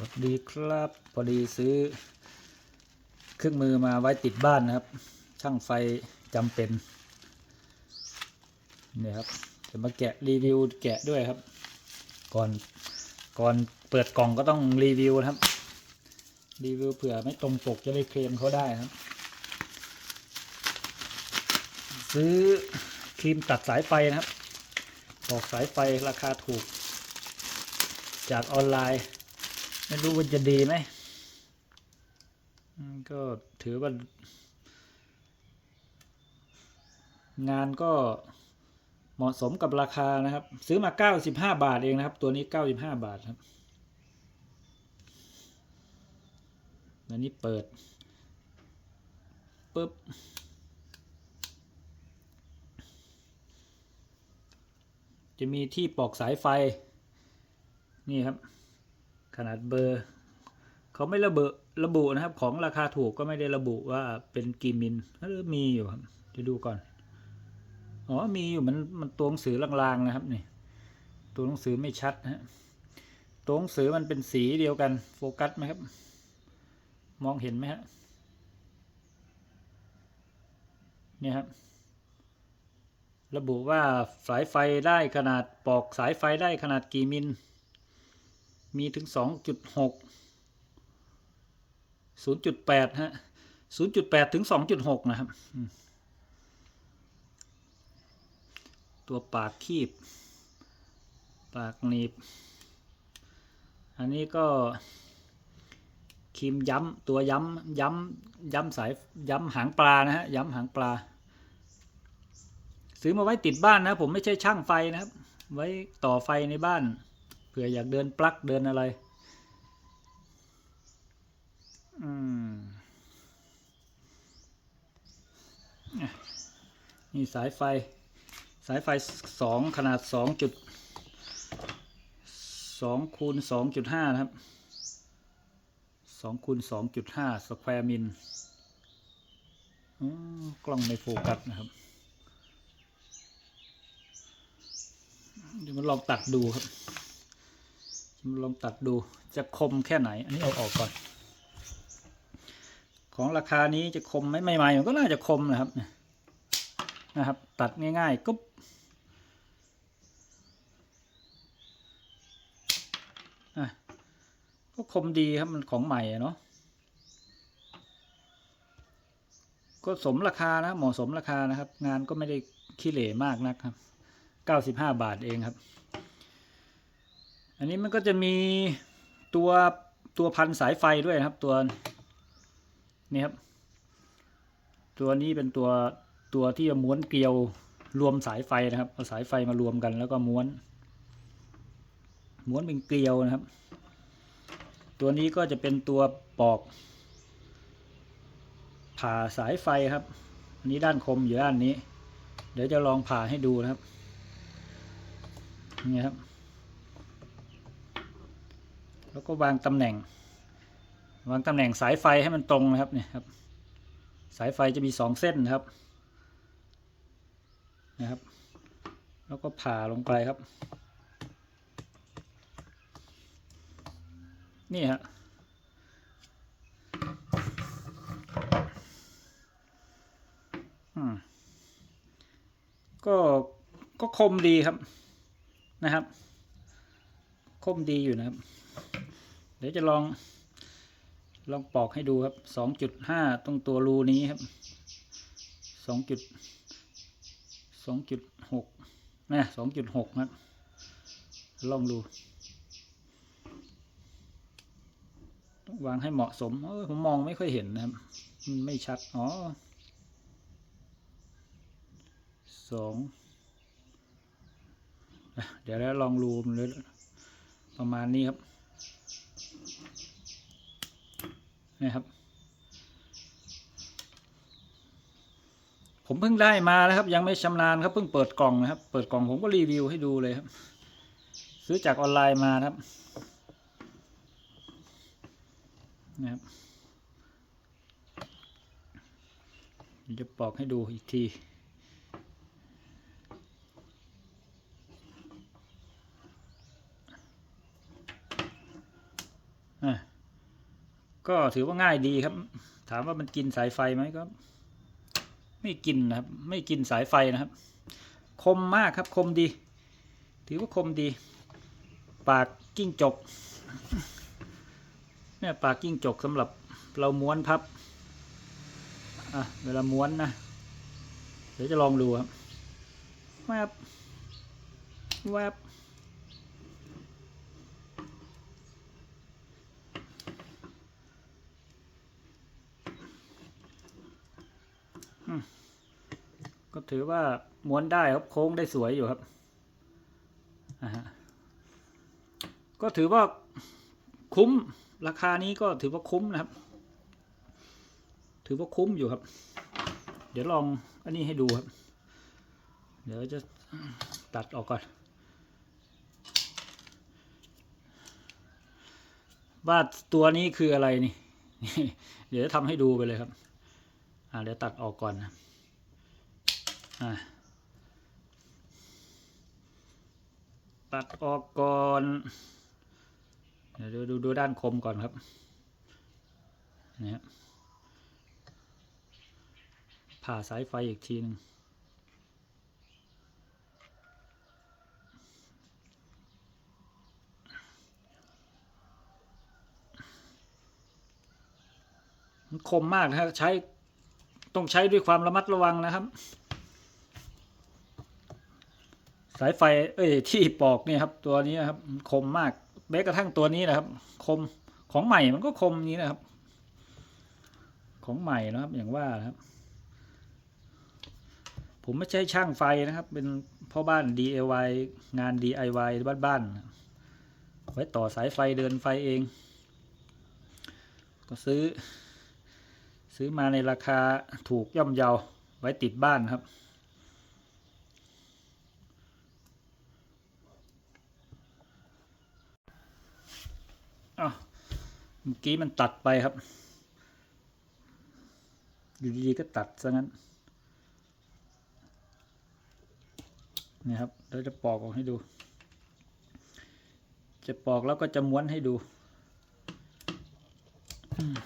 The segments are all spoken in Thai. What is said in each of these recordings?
วัสดีครับ พอดีซื้อ เครื่องมือมาไว้ติดบ้านนะครับ ช่างไฟจำเป็นเนี่ยครับจะมาแกะรีวิวแกะด้วยครับ ก่อนก่อนเปิดกล่องก็ต้องรีวิวนะครับ รีวิวเผื่อไม่ตรงปกจะได้เคลมเขาได้ครับ ซื้อครีมตัดสายไฟนะครับตอกสายไฟราคาถูก จากออนไลน์ ไม่รู้ว่าจะดีไหมก็ถือว่า งานก็เหมาะสมกับราคานะครับ ซื้อมา 95 บาทเองนะครับ ตัวนี้ 95 บาทครับอันนี้เปิดปุ๊บจะมีที่ปอกสายไฟ นี่ครับ ขนาดเบอร์ เขาไม่ระบิระบุนะครับ ของราคาถูกก็ไม่ได้ระบุว่าเป็นกี่มิลเออมีอยู่ครับจะดูก่อน อ๋อมีอยู่มันมันตัวหนังสือลางๆนะครับนี่ตัวหนังสือไม่ชัดนะฮะตัวหนังสือมันเป็นสีเดียวกันโฟกัสไหมครับ มองเห็นไหมฮะเนี่ยครับระบุว่าสายไฟได้ขนาดปอกสายไฟได้ขนาดกี่มิล มีถึงสองจุดหกศูนย์จุดแปดฮะศูนย์จุดแปดถึงสองจุดหกนะครับ ตัวปากคีบ ปากหนีบ อันนี้ก็ครีมย้ำ ตัวย้ำ ย้ำ ย้ำสาย ย้ำหางปลานะฮะ ย้ำหางปลา ซื้อมาไว้ติดบ้านนะ ผมไม่ใช่ช่างไฟนะครับ ไว้ต่อไฟในบ้าน ผื่ออยากเดินปลั๊กเดินอะไร อืมนี่สายไฟ สายไฟสองขนาดสองจุดสองคูณสองจุดห้านะครับสองคูณสองจุดห้าสแควร์มิลกล้องไม่โฟกัสนะครับ เดี๋ยวมาลองตัดดูครับ ลองตัดดูจะคมแค่ไหน อันนี้เอาออกก่อน ของราคานี้จะคมไหมใหม่ๆมันก็น่าจะคมนะครับนะครับ ตัดง่ายๆกุ๊บก็คมดีครับมันของใหม่เนาะก็สมราคานะเหมาะสมราคานะครับ งานก็ไม่ได้ขี้เหร่มากนะครับเก้าสิบห้าบาทเองครับ อันนี้มันก็จะมีตัวตัวพันสายไฟด้วยนะครับ ตัวนี่ครับ ตัวนี้เป็นตัวตัวที่จะม้วนเกลียวรวมสายไฟนะครับเอาสายไฟมารวมกันแล้วก็ม้วน ม้วนเป็นเกลียวนะครับ ตัวนี้ก็จะเป็นตัวปอก ผ่าสายไฟครับ อันนี้ด้านคมอยู่ด้านนี้ เดี๋ยวจะลองผ่าให้ดูนะครับนี่ครับ แล้วก็วางตำแหน่ง วางตำแหน่งสายไฟให้มันตรงนะครับเนี่ยครับ สายไฟจะมีสองเส้นนะครับนะครับ แล้วก็ผ่าลงไปครับ นี่ฮะก็ก็คมดีครับนะครับ คมดีอยู่นะครับ ดี๋ยวจะลอง ลองปอกให้ดูครับสองจุดห้าตรงตัวรูนี้ครับสองจุดสองจุดหกนะสองจุดหกครับ ลองดูวางให้เหมาะสมเออผมมองไม่ค่อยเห็นนะครับ มันไม่ชัด อ๋อสองเดี๋ยวแล้วลองรูมเลยประมาณนี้ครับ นะครับ ผมเพิ่งได้มานะครับ ยังไม่ชำนาญครับเพิ่งเปิดกล่องนะครับ เปิดกล่องผมก็รีวิวให้ดูเลยครับ ซื้อจากออนไลน์มานะครับนะครับจะปอกให้ดูอีกที ก็ถือว่าง่ายดีครับ ถามว่ามันกินสายไฟไหมก็ ไม่กินนะครับ ไม่กินสายไฟนะครับ คมมากครับคมดี ถือว่าคมดี ปากกิ้งจกเนี่ยปากกิ้งจกสำหรับเราม้วนพับอะเวลาม้วนนะเดี๋ยวจะลองดูครับแวบแวบ ถือว่าม้วนได้ครับโค้งได้สวยอยู่ครับอ่าฮะก็ถือว่าคุ้มราคานี้ก็ถือว่าคุ้มนะครับ ถือว่าคุ้มอยู่ครับ เดี๋ยวลองอันนี้ให้ดูครับ เดี๋ยวจะตัดออกก่อน ว่าตัวนี้คืออะไรนี่ เดี๋ยวจะทำให้ดูไปเลยครับ อ่าเดี๋ยวตัดออกก่อนนะ ตัดออกก่อน เดี๋ยวดูดูดูด้านคมก่อนครับนี่ครับผ่าสายไฟอีกทีหนึงมันคมมากนะครับใช้ต้องใช้ด้วยความระมัดระวังนะครับ สายไฟ เอ้ย ที่ปอกเนี่ยครับ ตัวนี้นะครับ คมมากแม้กระทั่งตัวนี้นะครับ คมของใหม่มันก็คมนี้นะครับ ของใหม่นะครับ อย่างว่านะครับ ผมไม่ใช่ช่างไฟนะครับ เป็นพ่อบ้าน DIY งาน DIY บ้านๆไว้ต่อสายไฟเดินไฟเอง ก็ซื้อ ซื้อมาในราคาถูกย่อมเยาไว้ติดบ้านครับ อ้าวเมื่อกี้มันตัดไปครับ อยู่ดีๆก็ตัดซะงั้นนี่ครับเราจะปอกออกให้ดู จะปอกแล้วก็จะม้วนให้ดูอืม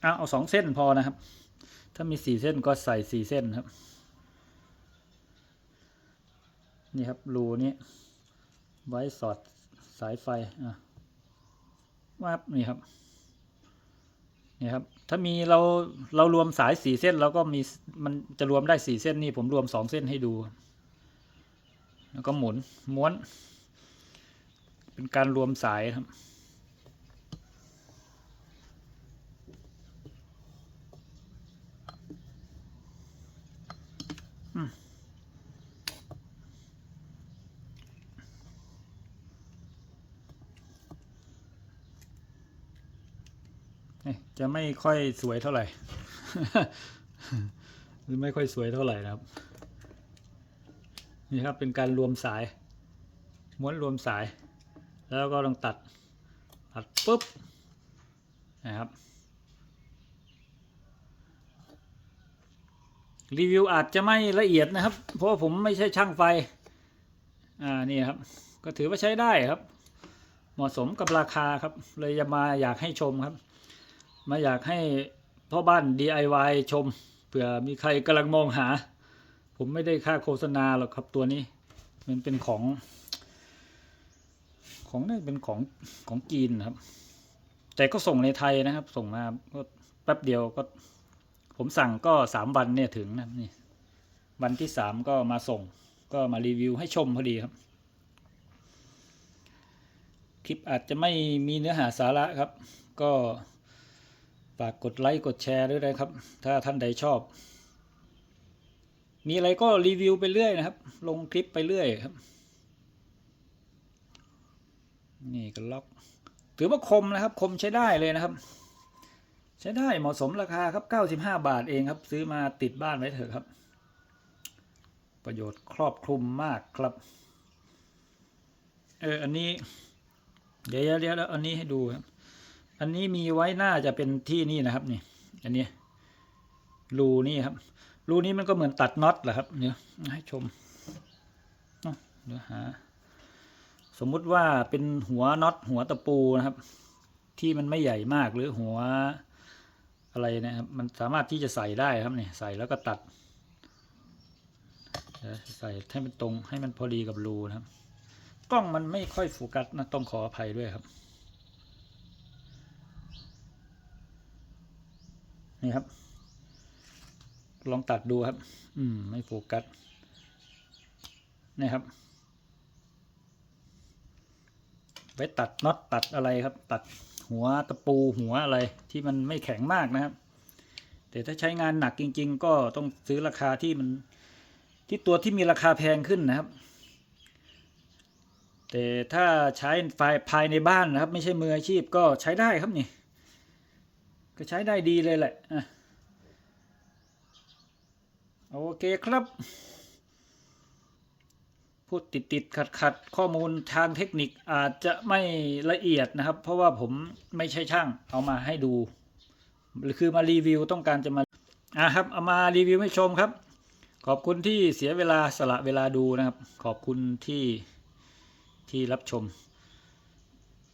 เอาเอาสองเส้นพอนะครับ ถ้ามีสี่เส้นก็ใส่สี่เส้นครับ นี่ครับรูนี้ไว้สอด สายไฟอะวับนี่ครับนี่ครับ ถ้ามีเราเรารวมสายสี่เส้นเราก็มีมันจะรวมได้สี่เส้นนี่ผมรวมสองเส้นให้ดู แล้วก็หมุนม้วน เป็นการรวมสายครับ จะไม่ค่อยสวยเท่าไหร่ หรือไม่ค่อยสวยเท่าไหร่นะครับ นี่ครับเป็นการรวมสาย ม้วนรวมสาย แล้วก็ลองตัด ตัดปุ๊บ นะครับ รีวิวอาจจะไม่ละเอียดนะครับ เพราะผมไม่ใช่ช่างไฟ อ่า นี่ครับ ก็ถือว่าใช้ได้ครับ เหมาะสมกับราคาครับ เลยจะมาอยากให้ชมครับ มาอยากให้พ่อบ้าน DIY ชมเผื่อมีใครกำลังมองหา ผมไม่ได้ค่าโฆษณาหรอกครับตัวนี้ มันเป็นของ ของนี่เป็นของของจีนครับ แต่ก็ส่งในไทยนะครับ ส่งมาก็แป๊บเดียวก็ ผมสั่งก็สามวันเนี่ยถึงนะนี่วันที่สามก็มาส่ง ก็มารีวิวให้ชมพอดีครับ คลิปอาจจะไม่มีเนื้อหาสาระครับ ก็ ฝากกดไลค์กดแชร์ด้วยนะครับ ถ้าท่านใดชอบ มีอะไรก็รีวิวไปเรื่อยนะครับ ลงคลิปไปเรื่อยครับ นี่ก็ล็อก ถือว่าคมนะครับ คมใช้ได้เลยนะครับ ใช้ได้เหมาะสมราคาครับ 95 บาทเองครับ ซื้อมาติดบ้านไว้เถอะครับ ประโยชน์ครอบคลุมมากครับ เอออันนี้ เดี๋ยวเดี๋ยวอันนี้ให้ดูครับ อันนี้มีไว้น่าจะเป็นที่นี่นะครับนี่อันนี้รูนี่ครับรูนี้มันก็เหมือนตัดน็อตแหละครับเดี๋ยให้ชมเอ้าเดี๋ยวหาสมมุติว่าเป็นหัวน็อตหัวตะปูนะครับ ที่มันไม่ใหญ่มากหรือหัวอะไรนะครับ มันสามารถที่จะใส่ได้ครับนี่ใส่แล้วก็ตัดใส่ให้มันตรงให้มันพอดีกับรูนะครับ กล้องมันไม่ค่อยโฟกัสนะต้องขออภัยด้วยครับ นี่ครับ ลองตัดดูครับ อืม ไม่โฟกัสนี่ครับ ไว้ตัดน็อตตัดอะไรครับ ตัดหัวตะปูหัวอะไรที่มันไม่แข็งมากนะครับ แต่ถ้าใช้งานหนักจริง ๆ ก็ต้องซื้อราคาที่มันที่ตัวที่มีราคาแพงขึ้นนะครับ แต่ถ้าใช้ไฟภายในบ้านนะครับ ไม่ใช่มืออาชีพก็ใช้ได้ครับนี่ ก็ใช้ได้ดีเลยแหละอะโอเคครับ พูดติดติดขัดขัดๆข้อมูลทางเทคนิคอาจจะไม่ละเอียดนะครับ เพราะว่าผมไม่ใช่ช่างเอามาให้ดูคือมารีวิวต้องการจะมาอะครับเอามารีวิวให้ชมครับ ขอบคุณที่เสียเวลาสละเวลาดูนะครับ ขอบคุณที่ที่รับชม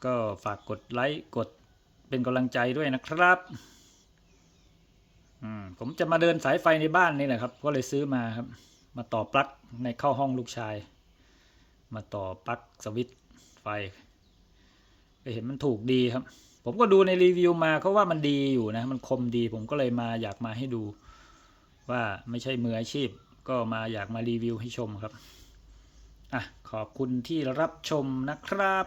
ก็ฝากกดไลค์กด เป็นกำลังใจด้วยนะครับอืมผมจะมาเดินสายไฟในบ้านนี่แหละครับ ก็เลยซื้อมาครับ มาต่อปลั๊กในเข้าห้องลูกชาย มาต่อปลั๊กสวิตช์ไฟก็เห็นมันถูกดีครับ ผมก็ดูในรีวิวมาเขาว่ามันดีอยู่นะ มันคมดี ผมก็เลยมาอยากมาให้ดู ว่าไม่ใช่มืออาชีพ ก็มาอยากมารีวิวให้ชมครับอะขอบคุณที่รับชมนะครับ